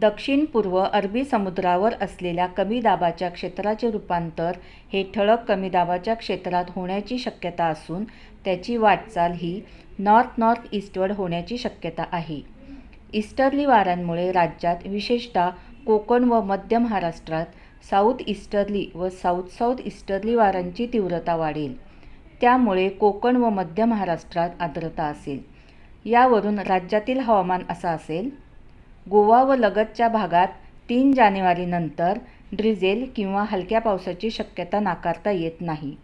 दक्षिण पूर्व अरबी समुद्रावर असलेल्या कमी दाबाच्या क्षेत्राचे रूपांतर हे ठळक कमी दाबाच्या क्षेत्रात होण्याची शक्यता असून त्याची वाटचाल ही नॉर्थ नॉर्थ ईस्टवर्ड होण्याची शक्यता आहे. ईस्टर्ली वाऱ्यांमुळे राज्यात विशेषतः कोकण व मध्य महाराष्ट्रात साऊथ ईस्टर्ली व साऊथ साऊथ ईस्टर्ली वाऱ्यांची तीव्रता वाढेल. त्यामुळे कोकण व मध्य महाराष्ट्रात आर्द्रता असेल. यावरून राज्यातील हवामान असा असेल गोवा व लगतच्या भागात तीन जानेवारीनंतर ड्रिझेल किंवा हलक्या पावसाची शक्यता नाकारता येत नाही.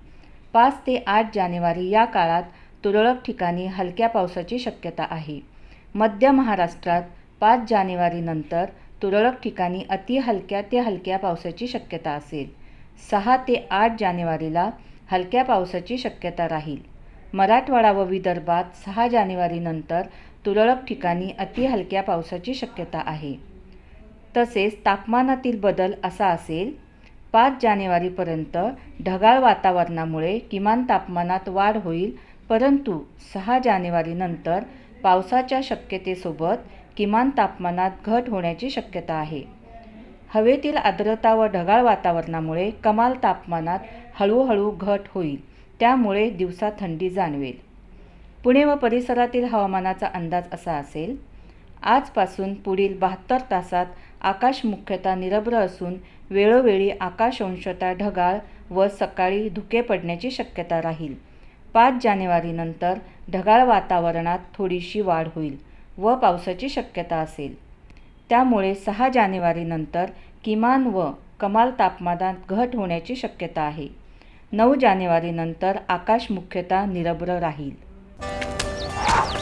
पाच ते आठ जानेवारी या काळात तुरळक ठिकाणी हलक्या पावसाची शक्यता आहे. मध्य महाराष्ट्रात पाच जानेवारीनंतर तुरळक ठिकाणी अति हलक्या ते हलक्या पावसाची शक्यता असेल. सहा ते आठ जानेवारीला हलक्या पावसाची शक्यता राहील. मराठवाडा व विदर्भात सहा जानेवारीनंतर तुरळक ठिकाणी अति हलक्या पावसाची शक्यता आहे. तसेच तापमानातील बदल असा असेल पाच जानेवारीपर्यंत ढगाळ वातावरणामुळे किमान तापमानात वाढ होईल परंतु सहा जानेवारीनंतर पावसाच्या शक्यतेसोबत किमान तापमानात घट होण्याची शक्यता आहे. हवेतील आर्द्रता व ढगाळ वातावरणामुळे कमाल तापमानात हळूहळू घट होईल त्यामुळे दिवसा थंडी जाणवेल. पुणे व परिसरातील हवामानाचा अंदाज असा असेल आजपासून पुढील बहात्तर तासात आकाश मुख्यतः निरभ्र असून वेळोवेळी आकाश अंशतः ढगाळ व सकाळी धुके पडण्याची शक्यता राहील. पाच जानेवारीनंतर ढगाळ वातावरणात थोडीशी वाढ होईल व पावसाची शक्यता असेल. त्यामुळे सहा जानेवारीनंतर किमान व कमाल तापमानात घट होण्याची शक्यता आहे. नऊ जानेवारीनंतर आकाश मुख्यतः निरभ्र राहील.